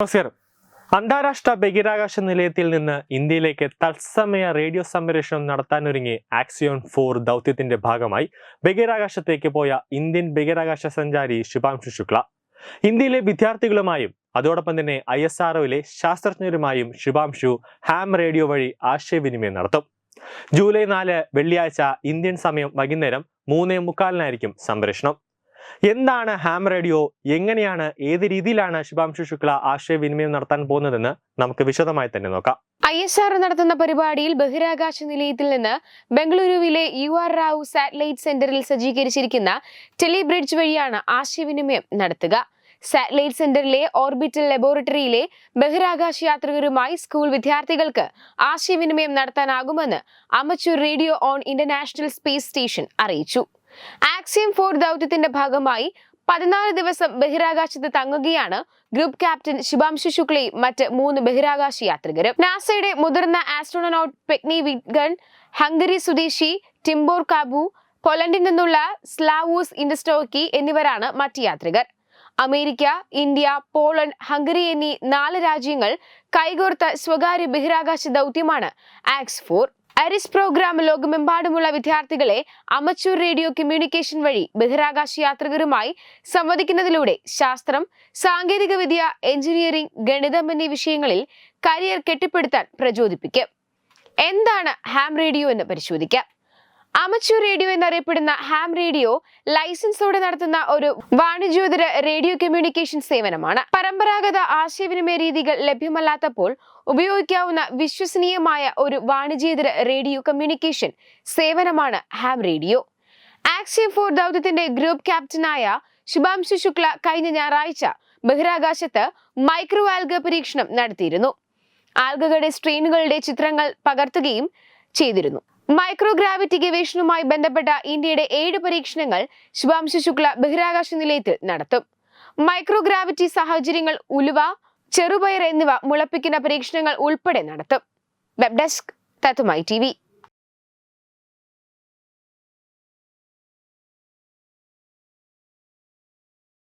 നമസ്കാരം അന്താരാഷ്ട്ര ബഹിരാകാശ നിലയത്തിൽ നിന്ന് ഇന്ത്യയിലേക്ക് തത്സമയ റേഡിയോ സംപ്രേഷണം നടത്താനൊരുങ്ങി ആക്സിയോൺ ഫോർ ദൗത്യത്തിന്റെ ഭാഗമായി ബഹിരാകാശത്തേക്ക് പോയ ഇന്ത്യൻ ബഹിരാകാശ സഞ്ചാരി ശുഭാംശു ശുക്ല. ഇന്ത്യയിലെ വിദ്യാർത്ഥികളുമായും അതോടൊപ്പം തന്നെ ഐ എസ് ആർഒയിലെ ശാസ്ത്രജ്ഞരുമായും ശുഭാംശു ഹാം റേഡിയോ വഴി ആശയവിനിമയം നടത്തും. ജൂലൈ നാല് വെള്ളിയാഴ്ച ഇന്ത്യൻ സമയം വൈകുന്നേരം മൂന്നേ മുക്കാലിനായിരിക്കും സംപ്രേഷണം. എന്താണ് ഹാം റേഡിയോ എങ്ങനെയാണ്? ഏത് രീതിയിലാണ് ശുഭാംശു ശുക്ല ആശയവിനിമയം നടത്താൻ പോകുന്നതെന്ന് നമുക്ക് വിശദമായി തന്നെ നോക്കാം. ഐ എസ് ആർ നടത്തുന്ന പരിപാടിയിൽ ബഹിരാകാശ നിലയത്തിൽ നിന്ന് ബംഗളൂരുവിലെ യു ആർ റാവു സാറ്റലൈറ്റ് സെന്ററിൽ സജ്ജീകരിച്ചിരിക്കുന്ന ടെലിബ്രിഡ്ജ് വഴിയാണ് ആശയവിനിമയം നടത്തുക. സാറ്റലൈറ്റ് സെന്ററിലെ ഓർബിറ്റൽ ലബോറട്ടറിയിലെ ബഹിരാകാശ യാത്രികരുമായി സ്കൂൾ വിദ്യാർത്ഥികൾക്ക് ആശയവിനിമയം നടത്താനാകുമെന്ന് amateur radio on international space station അറിയിച്ചു. ആക്സിയം ഫോർ ദൗത്യത്തിന്റെ ഭാഗമായി പതിനാല് ദിവസം ബഹിരാകാശത്ത് തങ്ങുകയാണ് ഗ്രൂപ്പ് ക്യാപ്റ്റൻ ശുഭാംശു ശുക്ലയും മറ്റ് മൂന്ന് ബഹിരാകാശ യാത്രികരും. നാസയുടെ മുതിർന്ന ആസ്ട്രോണോട്ട് പെഗ്നി വിഗൺ ഹംഗറി സ്വദേശി ടിംബോർ കാബു പോലണ്ടിൽ നിന്നുള്ള സ്ലാവൂസ് ഇൻഡസ്റ്റോക്കി എന്നിവരാണ് മറ്റ് യാത്രികർ. അമേരിക്ക ഇന്ത്യ പോളണ്ട് ഹംഗറി എന്നീ നാല് രാജ്യങ്ങൾ കൈകോർത്ത സ്വകാര്യ ബഹിരാകാശ ദൗത്യമാണ് ആക്സ് ഫോർ അരിസ് പ്രോഗ്രാം ലോകമെമ്പാടുമുള്ള വിദ്യാർത്ഥികളെ അമച്ചൂർ റേഡിയോ കമ്മ്യൂണിക്കേഷൻ വഴി ബഹിരാകാശ യാത്രികരുമായി സംവദിക്കുന്നതിലൂടെ ശാസ്ത്രം സാങ്കേതികവിദ്യ എഞ്ചിനീയറിംഗ് ഗണിതം എന്നീ വിഷയങ്ങളിൽ കരിയർ കെട്ടിപ്പടുത്താൻ പ്രചോദിപ്പിക്കും. എന്താണ് ഹാം റേഡിയോ എന്ന് പരിശോധിക്കാം. അമച്ചൂർ റേഡിയോ എന്നറിയപ്പെടുന്ന ഹാം റേഡിയോ ലൈസൻസോടെ നടത്തുന്ന ഒരു വാണിജ്യോതര റേഡിയോ കമ്മ്യൂണിക്കേഷൻ സേവനമാണ്. പരമ്പരാഗത ആശയവിനിമയ രീതികൾ ലഭ്യമല്ലാത്തപ്പോൾ ഉപയോഗിക്കാവുന്ന വിശ്വസനീയമായ ഒരു വാണിജ്യേതര റേഡിയോ കമ്മ്യൂണിക്കേഷൻ സേവനമാണ് ഹാം റേഡിയോ ആക്സിയം ഫോർ ദൗത്യത്തിന്റെ ഗ്രൂപ്പ് ക്യാപ്റ്റനായ ശുഭാംശു ശുക്ല കഴിഞ്ഞ ഞായറാഴ്ച ബഹിരാകാശത്ത് മൈക്രോ ആൽഗ പരീക്ഷണം നടത്തിയിരുന്നു. ആൽഗകളുടെ സ്ട്രെയിനുകളുടെ ചിത്രങ്ങൾ പകർത്തുകയും ചെയ്തിരുന്നു. മൈക്രോഗ്രാവിറ്റി ഗവേഷണവുമായി ബന്ധപ്പെട്ട ഇന്ത്യയുടെ ഏഴ് പരീക്ഷണങ്ങൾ ശുഭാംശു ശുക്ല ബഹിരാകാശ നിലയത്തിൽ നടത്തും. മൈക്രോഗ്രാവിറ്റി സാഹചര്യങ്ങൾ ഉലുവ ചെറുപയർ എന്നിവ മുളപ്പിക്കുന്ന പരീക്ഷണങ്ങൾ ഉൾപ്പെടെ നടത്തും. Web desk തത്തുമായി T